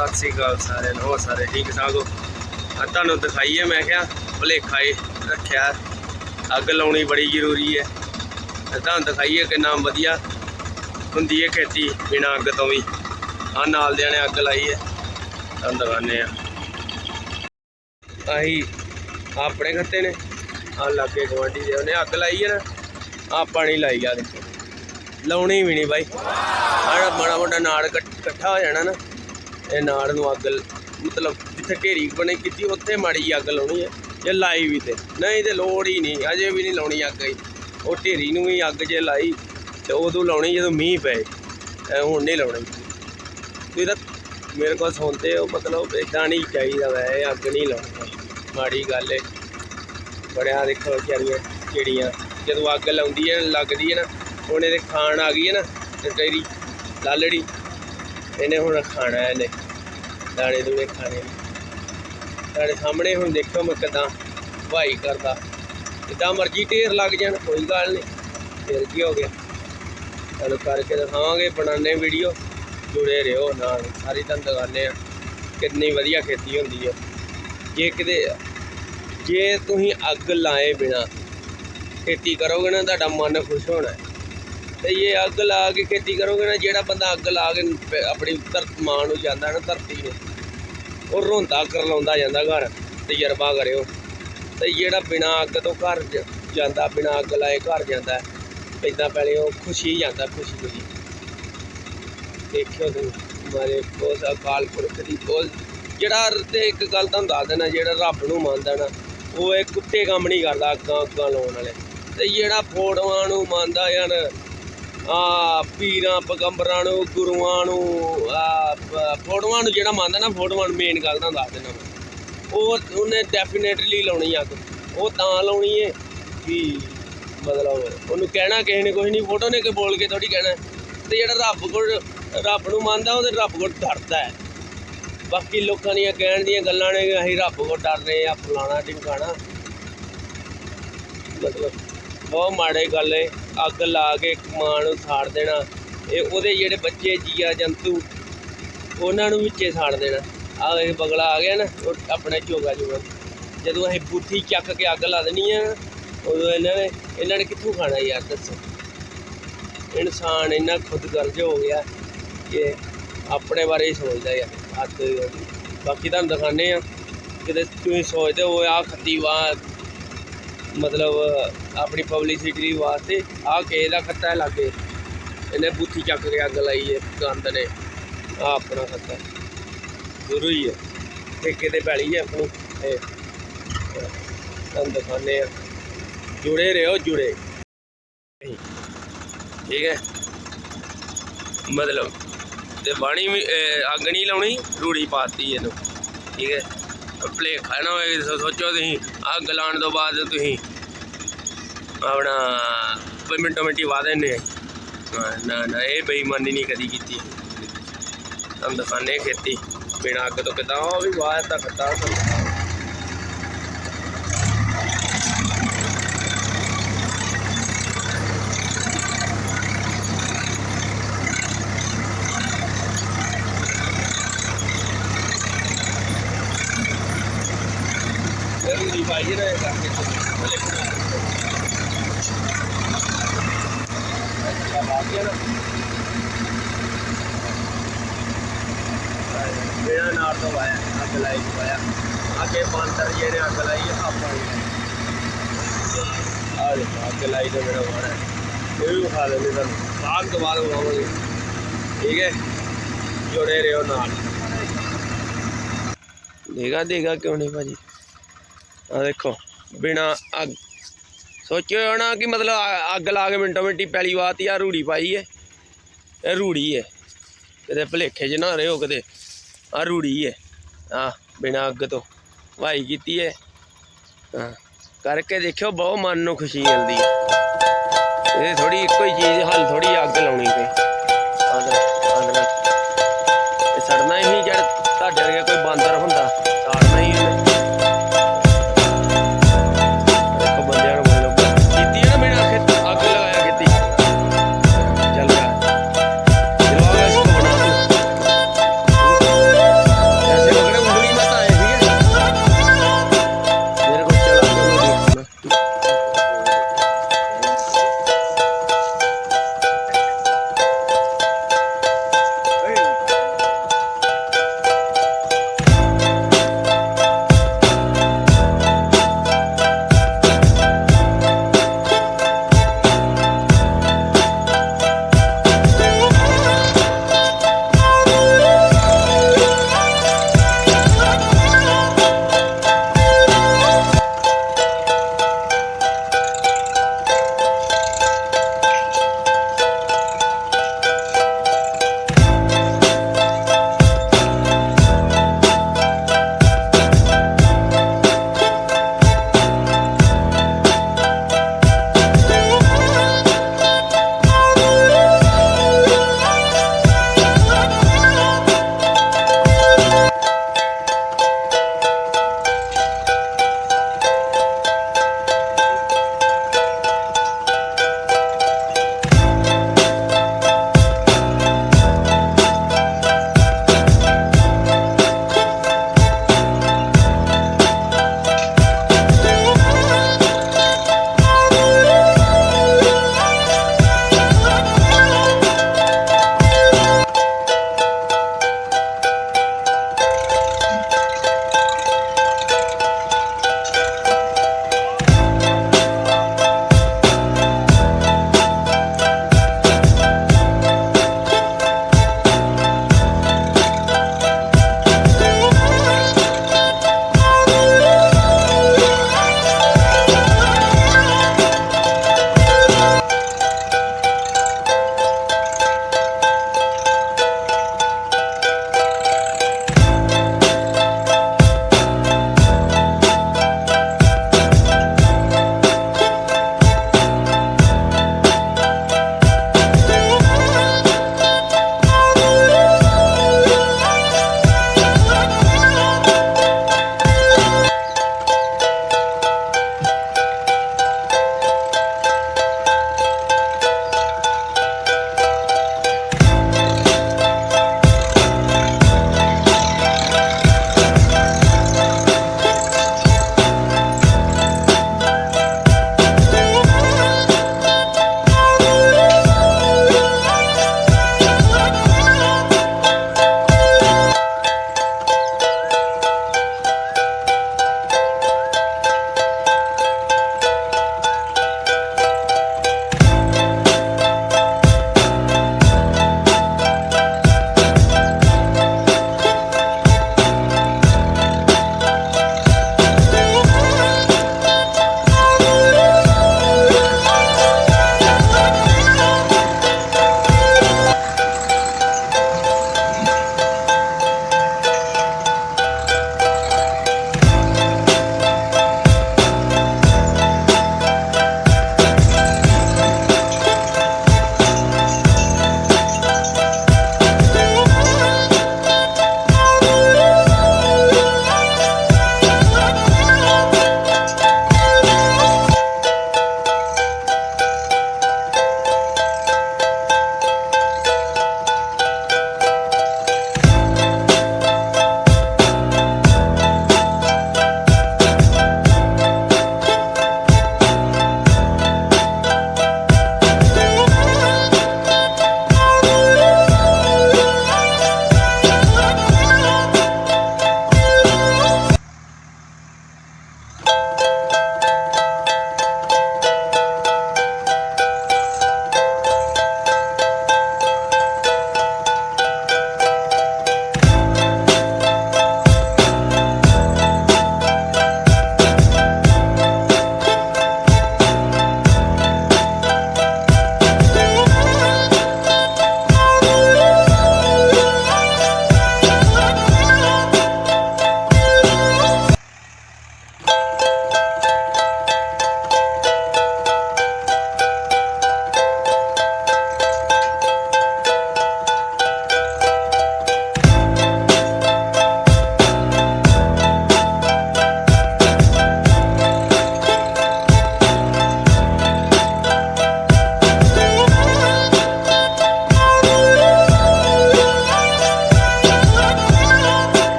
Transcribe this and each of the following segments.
ਸਤਿ ਸ੍ਰੀ ਅਕਾਲ ਸਾਰਿਆਂ ਨੂੰ, ਹੋਰ ਸਾਰੇ ਠੀਕ ਠਾਕ ਹੋ? ਆ ਤੁਹਾਨੂੰ ਦਿਖਾਈਏ ਮੈਂ ਕਿਹਾ ਭੁਲੇਖਾ ਏ, ਰੱਖਿਆ। ਅੱਗ ਲਾਉਣੀ ਬੜੀ ਜ਼ਰੂਰੀ ਹੈ। ਤੁਹਾਨੂੰ ਦਿਖਾਈਏ ਕਿੰਨਾ ਵਧੀਆ ਹੁੰਦੀ ਹੈ ਖੇਤੀ, ਬਿਨਾਂ ਅੱਗ ਤੋਂ ਵੀ। ਆ ਨਾਲ ਦਿਆਂ ਨੇ ਅੱਗ ਲਾਈ ਹੈ। ਤੁਹਾਨੂੰ ਦਿਖਾਉਂਦੇ ਆ ਆਹੀ ਆਪਣੇ ਖੱਤੇ ਨੇ। ਆ ਲਾਗੇ ਗਵਾਂਢੀ ਦੇ, ਉਹਨੇ ਅੱਗ ਲਾਈ ਹੈ ਨਾ ਆ ਪਾਣੀ ਲਾਈ ਆ ਦੇਖੋ। ਲਾਉਣੀ ਵੀ ਨਹੀਂ ਬਾਈ। ਆਹ ਮਾੜਾ ਮੋਟਾ ਨਾੜ ਇਕੱਠ- ਇਕੱਠਾ ਹੋ ਜਾਣਾ ਨਾ ਇਹ ਨਾੜ ਨੂੰ ਅੱਗ ਮਤਲਬ ਜਿੱਥੇ ਘੇਰੀ ਬਣੀ ਕੀਤੀ, ਉੱਥੇ ਮਾੜੀ ਜਿਹੀ ਅੱਗ ਲਾਉਣੀ ਹੈ, ਜੇ ਲਾਈ ਵੀ ਤੇ। ਨਹੀਂ ਤੇ ਲੋੜ ਹੀ ਨਹੀਂ, ਅਜੇ ਵੀ ਨਹੀਂ ਲਾਉਣੀ ਅੱਗ ਹੀ ਉਹ ਢੇਰੀ ਨੂੰ ਵੀ ਅੱਗ ਜੇ ਲਾਈ, ਤੇ ਉਦੋਂ ਲਾਉਣੀ ਜਦੋਂ ਮੀਂਹ ਪਏ ਐ ਹੁਣ ਨਹੀਂ ਲਾਉਣੀ। ਤੁਸੀਂ ਤਾਂ ਮੇਰੇ ਕੋਲ ਸੁਣਦੇ ਹੋ, ਮਤਲਬ ਇਦਾਂ ਨਹੀਂ ਚਾਹੀਦਾ ਵੈ ਅੱਗ ਨਹੀਂ ਲਾਉਣੀ। ਮਾੜੀ ਗੱਲ ਹੈ ਬੜਿਆ ਦੇਖੋ ਵਿਚਾਰੀਆਂ ਚਿੜੀਆਂ ਜਦੋਂ ਅੱਗ ਲਾਉਂਦੀ ਹੈ ਲੱਗਦੀ ਹੈ ਨਾ, ਹੁਣ ਇਹਦੇ ਖਾਣ ਆ ਗਈ ਹੈ ਨਾ, ਤੇ ਤੇਰੀ ਲਾਲੜੀ, ਇਹਨੇ ਹੁਣ ਖਾਣਾ ਇਹਨੇ। ਦਾਣੇ ਦੂਣੇ ਖਾਣੇ ਤੁਹਾਡੇ ਸਾਹਮਣੇ ਹੁਣ ਦੇਖੋ ਮੈਂ ਕਿਦਾਂ ਵਾਈ ਕਰਦਾ। ਜਿੱਦਾਂ ਮਰਜ਼ੀ ਢੇਰ ਲੱਗ ਜਾਣ, ਕੋਈ ਗੱਲ ਨਹੀਂ। ਫਿਰ ਕੀ ਹੋ ਗਿਆ? ਤੁਹਾਨੂੰ ਕਰਕੇ ਦਿਖਾਵਾਂਗੇ ਬਣਾਉਂਦੇ ਵੀਡੀਓ ਜੁੜੇ ਰਹੋ ਨਾਲ, ਸਾਰੀ ਤੁਹਾਨੂੰ ਦਿਖਾਉਂਦੇ ਆ ਕਿੰਨੀ ਵਧੀਆ ਖੇਤੀ ਹੁੰਦੀ ਹੈ। ਜੇ ਕਿਤੇ, ਜੇ ਤੁਸੀਂ ਅੱਗ ਲਾਏ ਬਿਨਾ ਖੇਤੀ ਕਰੋਗੇ ਨਾ, ਤੁਹਾਡਾ ਮਨ ਖੁਸ਼ ਹੋਣਾ। ਹੈ। ਤੇ ਇਹ ਅੱਗ ਲਾ ਕੇ ਖੇਤੀ ਕਰੋਗੇ ਨਾ, ਜਿਹੜਾ ਬੰਦਾ ਅੱਗ ਲਾ ਕੇ ਆਪਣੀ ਧਰਤ, ਮਾਂ ਨੂੰ ਜਾਂਦਾ ਨਾ ਧਰਤੀ ਨੂੰ ਉਹ ਰੋਂਦਾ ਕਰ ਲਾਉਂਦਾ ਜਾਂਦਾ ਘਰ, ਤਜਰਬਾ ਕਰਿਓ। ਤੇ ਜਿਹੜਾ ਬਿਨਾ ਅੱਗ ਤੋਂ ਘਰ ਜਾਂਦਾ, ਬਿਨਾ ਅੱਗ ਲਾਏ ਘਰ ਜਾਂਦਾ ਇਦਾਂ ਪਹਿਲੇ ਉਹ ਖੁਸ਼ੀ ਜਾਂਦਾ, ਖੁਸ਼ੀ ਖੁਸ਼ੀ। ਦੇਖਿਓ ਤੁਸੀਂ, ਮਾਰੇ ਬਹੁਤ ਅਕਾਲ ਪੁਰਖ ਦੀ ਬਹੁਤ ਜਿਹੜਾ ਤੇ ਇੱਕ ਗੱਲ ਤੁਹਾਨੂੰ ਦੱਸ ਦੇਣਾ, ਜਿਹੜਾ ਰੱਬ ਨੂੰ ਮੰਨਦਾ ਨਾ, ਉਹ ਇਹ ਕੁੱਤੇ ਕੰਮ ਨਹੀਂ ਕਰਦਾ ਅੱਗਾਂ ਅੱਗਾਂ ਲਾਉਣ ਵਾਲੇ। ਤੇ ਜਿਹੜਾ ਫੋਟੋਆਂ ਨੂੰ ਮੰਨਦਾ ਯਾਰ ਆ, ਪੀਰਾਂ, ਪਗੰਬਰਾਂ ਨੂੰ, ਗੁਰੂਆਂ ਨੂੰ ਫੋਟੋਆਂ ਨੂੰ ਜਿਹੜਾ ਮੰਨਦਾ ਨਾ, ਫੋਟੋਆਂ ਨੂੰ ਮੇਨ ਗੱਲ ਤਾਂ ਦੱਸ ਦੇਣਾ ਮੈਂ। ਉਹ ਉਹਨੇ ਡੈਫੀਨੇਟਲੀ ਲਾਉਣੀ ਅੱਗ। ਉਹ ਤਾਂ ਲਾਉਣੀ ਏ ਵੀ ਮਤਲਬ ਉਹਨੂੰ ਕਹਿਣਾ ਕਿਸੇ ਨੇ ਕੁਝ ਨਹੀਂ ਫੋਟੋ ਨੇ ਕਿ ਬੋਲ ਕੇ ਥੋੜੀ ਕਹਿਣਾ। ਤੇ ਜਿਹੜਾ ਰੱਬ ਕੋਲ, ਰੱਬ ਨੂੰ ਮੰਨਦਾ ਉਹ ਤੇ ਰੱਬ ਕੋਲ ਡਰਦਾ ਹੈ। ਬਾਕੀ ਲੋਕਾਂ ਦੀਆਂ ਕਹਿਣ ਦੀਆਂ ਗੱਲਾਂ ਨੇ ਅਸੀਂ ਰੱਬ ਕੋਲ ਡਰਦੇ ਆ, ਫਲਾਣਾ ਟਿਮਕਾਣਾ ਮਤਲਬ ਬਹੁਤ ਮਾੜੇ ਗੱਲ ਏ। ਅੱਗ ਲਾ ਕੇ ਮਾਂ ਨੂੰ ਸਾੜ ਦੇਣਾ। ਇਹ ਉਹਦੇ ਜਿਹੜੇ ਬੱਚੇ ਜੀਆ ਜੰਤੂ, ਉਹਨਾਂ ਨੂੰ ਵਿੱਚੇ ਸਾੜ ਦੇਣਾ। ਆ ਇਹ ਬਗਲਾ ਆ ਗਿਆ ਨਾ, ਉਹ ਆਪਣੇ ਝੋਗਾ ਝੋਗਾ ਜਦੋਂ ਅਸੀਂ ਬੂਠੀ ਚੱਕ ਕੇ ਅੱਗ ਲਾ ਦੇਣੀ ਆ, ਉਦੋਂ ਇਹਨਾਂ ਨੇ ਇਹਨਾਂ ਨੇ ਕਿੱਥੋਂ ਖਾਣਾ ਯਾਰ ਦੱਸੋ? ਇਨਸਾਨ ਇੰਨਾ ਖੁਦਗਰਜ ਹੋ ਗਿਆ ਕਿ ਆਪਣੇ ਬਾਰੇ ਹੀ ਸੋਚਦਾ ਯਾਰ ਹੱਦ ਬਾਕੀ ਤੁਹਾਨੂੰ ਦਿਖਾਣੇ ਆ। ਕਿਤੇ ਤੁਸੀਂ ਸੋਚਦੇ ਹੋ ਆ ਖੱਤੀ ਵਾਹ ਮਤਲਬ, ਆਪਣੀ ਪਬਲਿਸਿਟੀ ਵਾਸਤੇ ਆਹ ਕਿਸੇ ਦਾ ਖੱਤਾ ਲਾਗੇ। ਇਹਨੇ ਬੁੱਥੀ ਚੱਕ ਕੇ ਅੱਗ ਲਾਈ ਹੈ, ਗੰਦ ਨੇ। ਆ ਆਪਣਾ ਖੱਤਾ। ਗੁਰੂ ਹੀ। ਹੈ ਠੇਕੇ ਤੇ ਪੈਲੀ ਹੈ ਆਪਣੀ। ਇਹ ਤੁਹਾਨੂੰ ਦਿਖਾਉਂਦੇ ਆ। ਜੁੜੇ ਰਹੋ, ਜੁੜੇ। ਠੀਕ ਹੈ। ਮਤਲਬ, ਤੇ ਬਾਣੀ ਵੀ ਅੱਗ ਨਹੀਂ ਲਾਉਣੀ, ਰੂੜੀ ਪਾਤੀ ਇਹਨੂੰ। ਠੀਕ ਹੈ। ਭਲੇਖਾ ਨਾ ਹੋਏ, ਸੋਚੋ ਤੁਸੀਂ। ਅੱਗ ਲਾਉਣ ਤੋਂ ਬਾਅਦ ਤੁਸੀਂ ਆਪਣਾ ਕੋਈ ਮਿੰਟੋ ਮਿੰਟੀ ਵਾ ਦਿੰਦੇ ਨਾ ਨਾ, ਇਹ ਬੇਈਮਾਨੀ ਨਹੀਂ ਕਦੀ ਕੀਤੀ। ਤੁਹਾਨੂੰ ਦਿਖਾਉਂਦੇ ਹਾਂ ਖੇਤੀ। ਬਿਨਾਂ ਅੱਗ ਤੋਂ ਕਿਦਾਂ, ਉਹ ਵੀ ਵਾਹ ਤਾਂ ਖੱਤਾ। ਜ਼ਰੂਰੀ ਭਾਈ ਨਾ ਕਰਕੇ ਅੱਛਾ ਬਾਤ ਨਾ ਬਿਨਾਂ ਨਾਰ ਤੋਂ ਆਇਆ ਅੱਗ ਲਾਈ ਪਾਇਆ ਅੱਗੇ ਬਾਂਦਰ ਜਿਹੜੇ ਅੱਗ ਲਾਈ ਆਪਾਂ ਆ ਦੇ ਅੱਗ ਲਾਈ ਤੇ ਮੇਰਾ ਵਾਰ ਇਹ ਵੀ ਖਾ ਲੈਂਦੇ ਤੁਹਾਨੂੰ ਬਾਅਦ ਤੋਂ ਬਣਾਵਾਂਗੇ ਠੀਕ ਹੈ ਜੁੜੇ ਰਹੋ ਨਾਲ ਦੇਗਾ ਦੇਗਾ ਕਿਉਂ ਨਹੀਂ ਭਾਜੀ। ਆ ਦੇਖੋ, ਬਿਨਾ ਅੱਗ। ਸੋਚਿਓ ਹੋਣਾ ਕਿ ਮਤਲਬ ਅੱਗ ਲਾ ਕੇ ਮਿੰਟੋ ਮਿੰਟੀ ਪੈਲੀ ਵਾਤੀ ਆ, ਰੂੜੀ ਪਾਈ ਏ। ਇਹ ਰੂੜੀ ਏ। ਕਿਤੇ ਭਲੇਖੇ 'ਚ ਨਾ ਰਹੋ ਕਦੇ ਆ ਰੂੜੀ ਏ। ਆ, ਬਿਨਾ ਅੱਗ ਤੋਂ ਵਾਈ ਕੀਤੀ ਏ। ਹਾਂ, ਕਰਕੇ ਦੇਖਿਓ, ਬਹੁਤ ਮਨ ਨੂੰ ਖੁਸ਼ੀ ਮਿਲਦੀ ਏ। ਇਹ ਥੋੜੀ ਇੱਕੋ ਹੀ ਚੀਜ਼, ਹੱਲ ਥੋੜੀ ਅੱਗ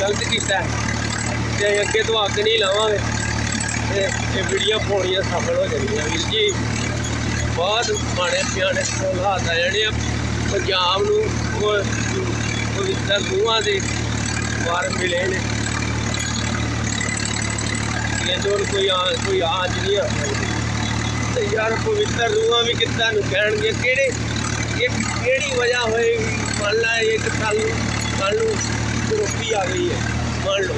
ਗਲਤ ਕੀਤਾ ਤੇ ਅੱਗੇ ਤੋਂ ਅੱਗ ਨਹੀਂ ਲਾਵਾਂਗੇ। ਤੇ ਇਹ ਵੀਡੀਓ ਪਾਉਣੀਆਂ ਸਫਲ ਹੋ ਜਾਣਗੀਆਂ। ਵੀਰ ਜੀ, ਬਹੁਤ ਮਾੜੇ ਪਿਆਣੇ ਹਾਲਾਤ ਆ ਜਾਣੇ ਆ। ਪੰਜਾਬ ਨੂੰ ਉਹ ਪਵਿੱਤਰ ਰੂਹਾਂ ਦੇ ਵਾਰ ਮਿਲੇ ਨੇ। ਇਹ ਜੋ ਕੋਈ ਆ ਕੋਈ ਆਜ ਨਹੀਂ ਆ ਸਕਦੀ। ਤੇ ਯਾਰ ਪਵਿੱਤਰ ਰੂਹਾਂ ਵੀ ਕਿੱਦਾਂ ਨੂੰ ਕਹਿਣਗੇ? ਕਿਹੜੇ ਇਹ ਕਿਹੜੀ ਵਜ੍ਹਾ ਹੋਏਗੀ? ਮੰਨ ਲਾ ਇੱਕ ਕੱਲ ਕੱਲ ਨੂੰ ਕਰੋਪੀ ਆ ਗਈ ਹੈ, ਮੰਨ ਲਓ।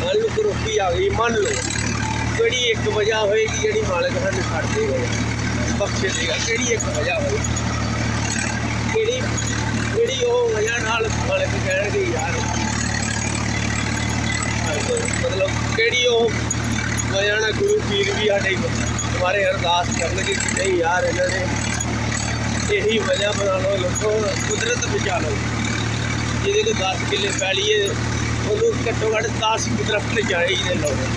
ਮੰਨ ਲਓ ਕਰੋਪੀ ਆ ਗਈ, ਮੰਨ ਲਓ। ਕਿਹੜੀ ਇੱਕ ਵਜ੍ਹਾ ਹੋਏਗੀ ਜਿਹੜੀ ਮਾਲਕ ਸਾਨੂੰ ਛੱਡ ਦੇਗਾ ਬਖਸ਼ੇ ਦੇਗਾ ਕਿਹੜੀ ਇੱਕ ਵਜ੍ਹਾ ਹੋਏਗੀ? ਕਿਹੜੀ ਕਿਹੜੀ ਉਹ ਵਜ੍ਹਾ ਨਾਲ ਮਾਲਕ ਕਹਿਣਗੇ ਯਾਰ? ਮਤਲਬ ਕਿਹੜੀ ਉਹ ਵਜ੍ਹਾ ਨਾਲ ਗੁਰੂ ਪੀਰ ਵੀ ਸਾਡੇ ਦੁਆਰੇ ਅਰਦਾਸ ਕਰਨਗੇ ਕਿ ਨਹੀਂ ਯਾਰ ਇਹਨਾਂ ਨੇ ਇਹੀ ਵਜ੍ਹਾ ਬਣਾ ਲਓ ਲੋਕੋ ਕੁਦਰਤ ਬਚਾ ਲਓ। ਜਿਹਦੇ ਕੋਲ 10 ਕਿੱਲੇ ਪੈਲੀ ਹੈ ਉਹਨੂੰ ਘੱਟੋ ਘੱਟ 10 ਦਰਖਤ ਚਾਹੀਦੇ ਲਾਉਣੇ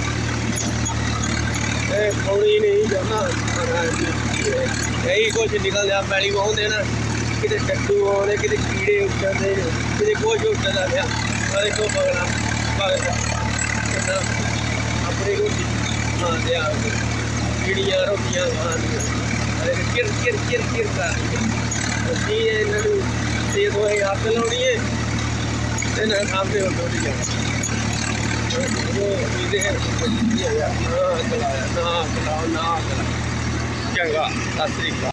ਇਹ ਪੌੜੀ ਨਹੀਂ ਜਾਣਾ। ਇਹੀ ਕੁਝ ਨਿਕਲਦਾ, ਪੈਲੀ ਵਾਹੁੰਦੇ ਨਾ। ਕਿਤੇ ਟੱਟੂ ਆਉਂਦੇ, ਕਿਤੇ ਕੀੜੇ ਉੱਡਦੇ ਨੇ, ਕਿਤੇ ਕੁਝ ਉੱਡਦਾ ਰਿਹਾ ਸਾਰੇ ਕੋ ਬਗਣਾ ਬਗਦਾ ਕਿੰਨਾ ਆਪਣੀ ਰੋਟੀ ਆ ਕੀੜੀਆਂ, ਰੋਟੀਆਂ ਖਾਂਦੀਆਂ ਅਰੇ ਕਿਰ ਕਿਰ ਕਿਰ ਕਿਰ। ਕਰ ਅਸੀਂ ਇਹਨਾਂ ਨੂੰ ਤੇ ਦੋਏ ਹੱਥ ਲਾਉਣੀ ਹੈ အဲ့ဒါအားပေးလို့လုပ်ရတယ်ဘိုးဒီတဲ့ကိုကြည့်ရရအာကလာနာကလာနာကလာကြံကသတိက